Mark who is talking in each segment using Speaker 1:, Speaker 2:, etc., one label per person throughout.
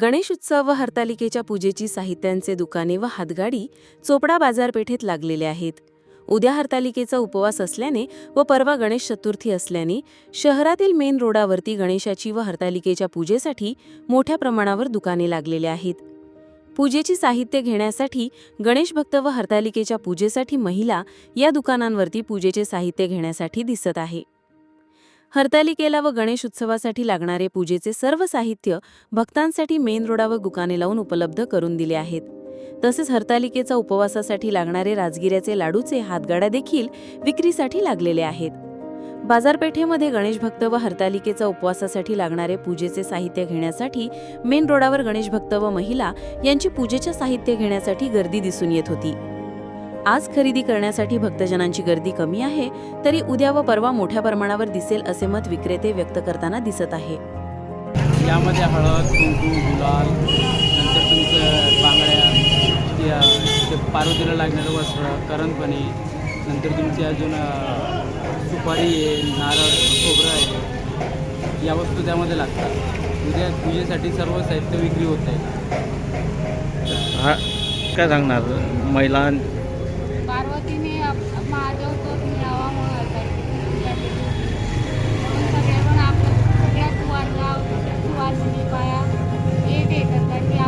Speaker 1: गणेश उत्सव व हरतालिकेच्या पूजेची साहित्यांचे दुकाने व हातगाडी चोपडा बाजारपेठेत लागलेले आहेत. उद्या हरतालिकेचा उपवास असल्याने व परवा गणेश चतुर्थी असल्याने शहरातील मेन रोडावरती गणेशाची व हरतालिकेच्या पूजेसाठी मोठ्या प्रमाणावर दुकाने लागलेले आहेत. पूजेची साहित्य घेण्यासाठी गणेश भक्त व हरतालिकेच्या पूजेसाठी महिला या दुकानांवरती पूजेचे साहित्य घेण्यासाठी दिसत आहे. हरतालिकेला व गणेश उत्सवासाठी लागणारे पूजेचे सर्व साहित्य भक्तांसाठी मेन रोडावर दुकाने लावून उपलब्ध करून दिले आहेत. तसेच हरतालिकेचा उपवासासाठी लागणारे राजगिऱ्याचे लाडूचे हातगाड्या देखील विक्रीसाठी लागलेले आहेत. बाजारपेठेमध्ये गणेश भक्त व हरतालिकेचा उपवासासाठी लागणारे पूजेचे साहित्य घेण्यासाठी मेन रोडावर गणेश भक्त व महिला यांची पूजेचे साहित्य घेण्यासाठी गर्दी दिसून येत होती. आज खरेदी करण्यासाठी भक्तजनांची गर्दी कमी आहे तरी उद्या व परवा मोठ्या प्रमाणावर दिसेल असे मत विक्रेते व्यक्त करताना दिसत आहे.
Speaker 2: यामध्ये हळद कुंकू गुलाल नंतर तुमचं बांगड्या त्या ते पार्वतीला लागणारं वस्त्र करंजपणे नंतर तुमची अजून सुपारी आहे नारळ खोबरं आहे या वस्तू त्यामध्ये लागतात. उद्या पूजेसाठी सर्व साहित्य विक्री होत आहे.
Speaker 3: हा काय सांगणार? महिला
Speaker 4: पार्वतीने माझं तो नावामुळे तो सगळे पण आपण सगळ्या सुवारला सुवार म्हणजे पाया. एक हे करतात की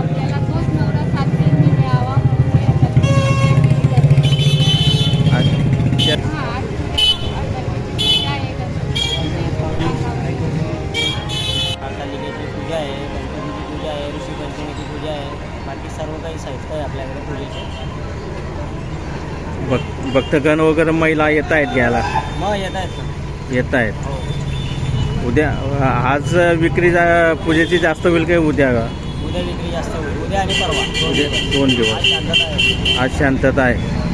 Speaker 4: पूजा है
Speaker 5: गणपतीची पूजा आहे ऋषी पंचमीची पूजा आहे. बाकी सर्व का ही साहित्य आहे आपल्याकडे पूजेचे.
Speaker 3: भक भक्तगण वगैरे महिला येत आहेत घ्यायला.
Speaker 5: मग येत आहेत ना
Speaker 3: येत आहेत.
Speaker 5: हो.
Speaker 3: उद्या आज विक्री जा- पूजेची जास्त होईल काय उद्या?
Speaker 5: उद्या विक्री जास्त होईल. उद्या आणि परवा. दोन
Speaker 3: उद्या
Speaker 5: दिवस.
Speaker 3: दोन
Speaker 5: आज
Speaker 3: दिवस
Speaker 5: शांतता आहे.
Speaker 3: आज शांतता आहे.